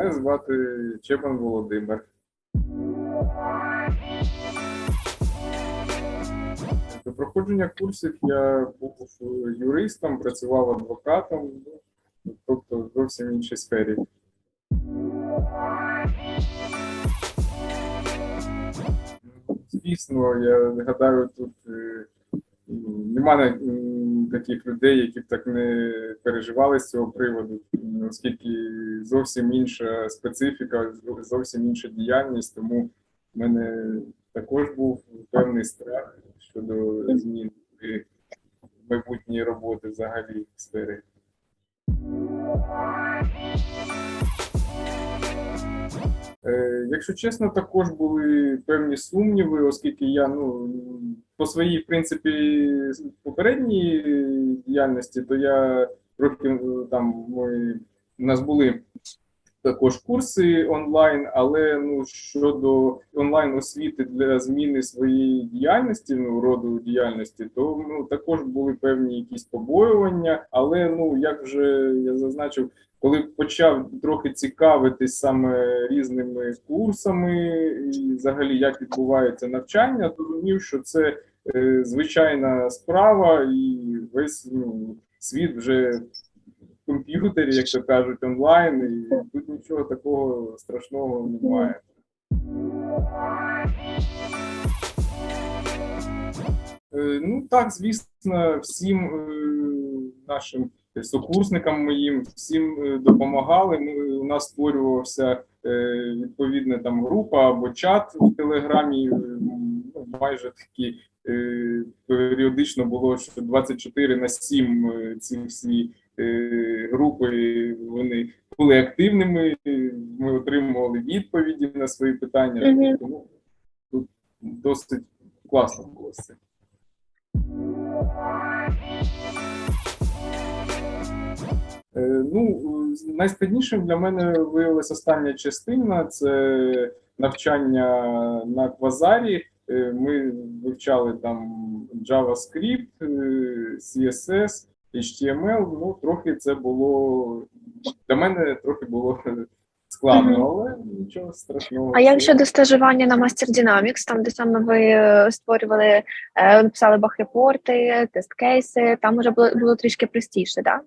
Мене звати Чепан Володимир. До проходження курсів я був юристом, працював адвокатом, ну, тобто в зовсім іншій сфері. Звісно, я гадаю, тут е, немає таких людей, які б так не переживали з цього приводу, оскільки зовсім інша специфіка, зовсім інша діяльність, тому в мене також був певний страх щодо змін і майбутньої роботи взагалі в сфері. Е, Якщо чесно, також були певні сумніви, оскільки я ну по своїй, в принципі, попередній діяльності, то я е, там ми у нас були також курси онлайн, але ну щодо онлайн освіти для зміни своєї діяльності, ну роду діяльності, то ну також були певні якісь побоювання. Але ну як вже я зазначив, коли почав трохи цікавитись саме різними курсами, і взагалі як відбувається навчання, то розумів, що це е, звичайна справа, і весь ну, світ вже комп'ютері, як то кажуть, онлайн, і тут нічого такого страшного немає. Е, Ну так, звісно, всім е, нашим сокурсникам моїм всім е, допомагали. Ми, у нас створювався відповідна там група або чат в Телеграмі. Ну, майже такі періодично було, що 24 на 7 е, ці всі групи вони були активними. е, Ми отримували відповіді на свої питання. Тому тут досить класно було з цим. Е, Ну, е, найскладнішим для мене виявилася остання частина це навчання на квазарі. Е, Ми вивчали там JavaScript, е, CSS, HTML. Ну, трохи це було для мене трохи було складно, але нічого страшного. А як щодо стажування на Master Dynamics, там, де саме ви е, створювали, е, писали бах-репорти, тест-кейси, там вже було, було трішки простіше, так?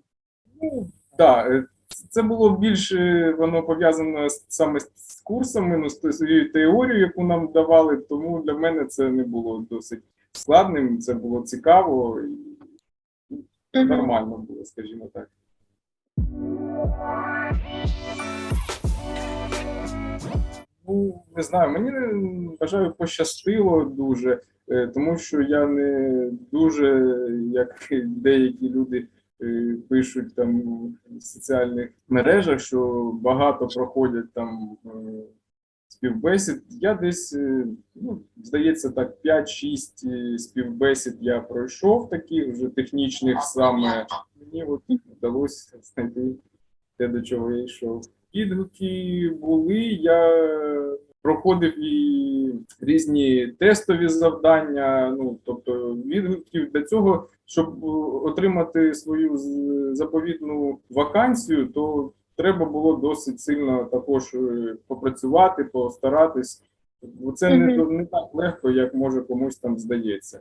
Ну, так, е, це було більш е, воно пов'язано саме з курсами, ну, з тією теорією, яку нам давали, тому для мене це не було досить складним, це було цікаво і нормально було, скажімо так. Ну, не знаю, мені вважаю, пощастило дуже, е, тому що я не дуже, як деякі люди е, пишуть там в соціальних мережах, що багато проходять там е, співбесід. Я десь, е, ну, здається, так, 5-6 е, співбесід я пройшов таких вже технічних саме. Мені от вдалося знайти те, до чого я йшов. Відгуки були, я проходив і різні тестові завдання. Ну, тобто відгуків для цього, щоб е, отримати свою заповітну вакансію, то треба було досить сильно також е, попрацювати, постаратись. Бо це не, не так легко, як може комусь там здається.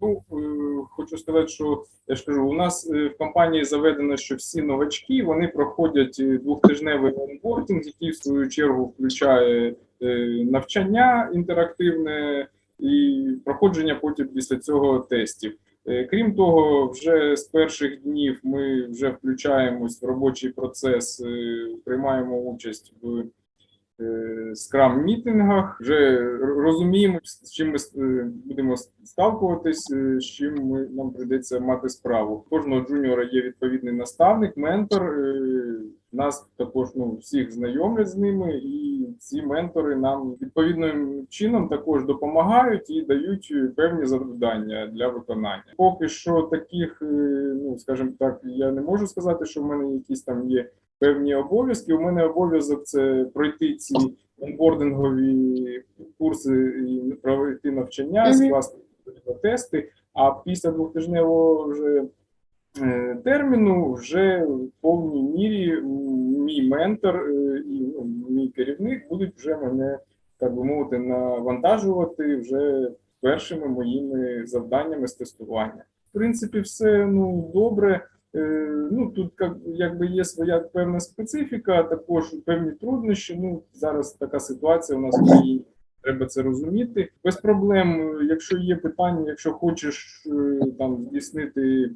Ну, е, хочу сказати, що я ж кажу, у нас е, в компанії заведено, що всі новачки вони проходять двохтижневий онбординг, який в свою чергу включає навчання інтерактивне і проходження потім після цього тестів. Е, Крім того, вже з перших днів ми вже включаємось в робочий процес, е, приймаємо участь в скрам мітингах, вже розуміємо, з чим ми е, будемо сталкуватись, е, з чим ми нам прийдеться мати справу. У Кожного джуніора є відповідний наставник, ментор. е, Нас також ну всіх знайомлять з ними, і ці ментори нам відповідним чином також допомагають і дають е, певні завдання для виконання. Поки що таких, е, ну скажімо так, я не можу сказати, що в мене якісь там є певні обов'язки. У мене обов'язок це пройти ці онбордингові курси і пройти навчання, скласти тести. А після двохтижневого вже е, терміну вже в повній мірі мій ментор е, і ну, мій керівник будуть вже мене, так би мовити, навантажувати вже першими моїми завданнями з тестування. В принципі, все ну добре. Е, Ну тут як- якби є своя певна специфіка, також певні труднощі. Ну зараз така ситуація у нас в країні. Треба це розуміти. Без проблем, якщо є питання, якщо хочеш е, там здійснити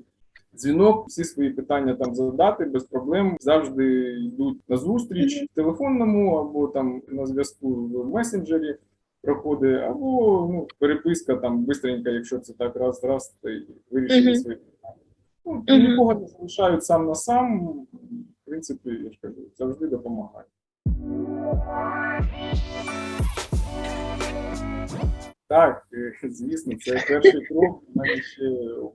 дзвінок, всі свої питання там задати без проблем. Завжди йдуть на зустріч в телефонному або там на зв'язку в месенджері проходить, або ну, переписка там бистренько, якщо це так раз, раз, то й вирішили свої. Ну, нікого не залишають сам на сам. В принципі, я ж кажу, завжди допомагають. Так, е, звісно, це перший крок. У мене ще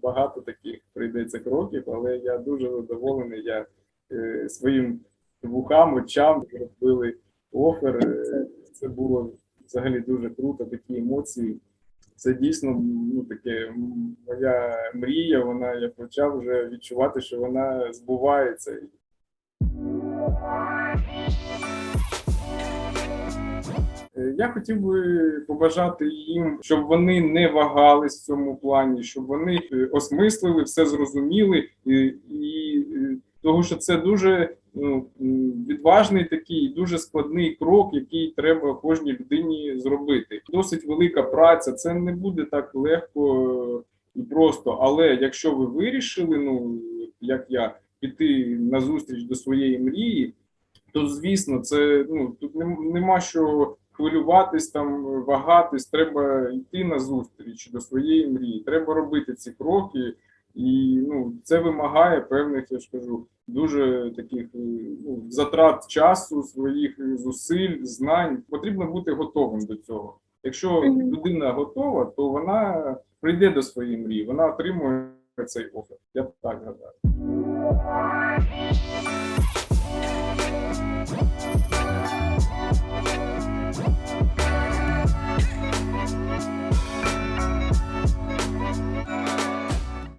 багато таких прийдеться кроків, але я дуже задоволений. Я е, своїм вухам, очам зробили офер. Е, Це було взагалі дуже круто, такі емоції. Це дійсно ну, таке моя мрія. Вона я почав вже відчувати, що вона збувається. Е, Я хотів би побажати їм, щоб вони не вагались в цьому плані, щоб вони е, осмислили, все зрозуміли, і, і е, того, що це дуже відважний такий, дуже складний крок, який треба кожній людині зробити. Досить велика праця, це не буде так легко е, і просто. Але якщо ви вирішили, ну як я, піти на зустріч до своєї мрії, то звісно, це ну тут нема що хвилюватись там, вагатись. Треба йти на зустріч до своєї мрії. Треба робити ці кроки, і ну це вимагає певних, я ж кажу, дуже таких е, ну, затрат часу, своїх зусиль, знань. Потрібно бути готовим до цього. Якщо людина готова, то вона прийде до своєї мрії, вона отримує цей офер. Я так гадаю.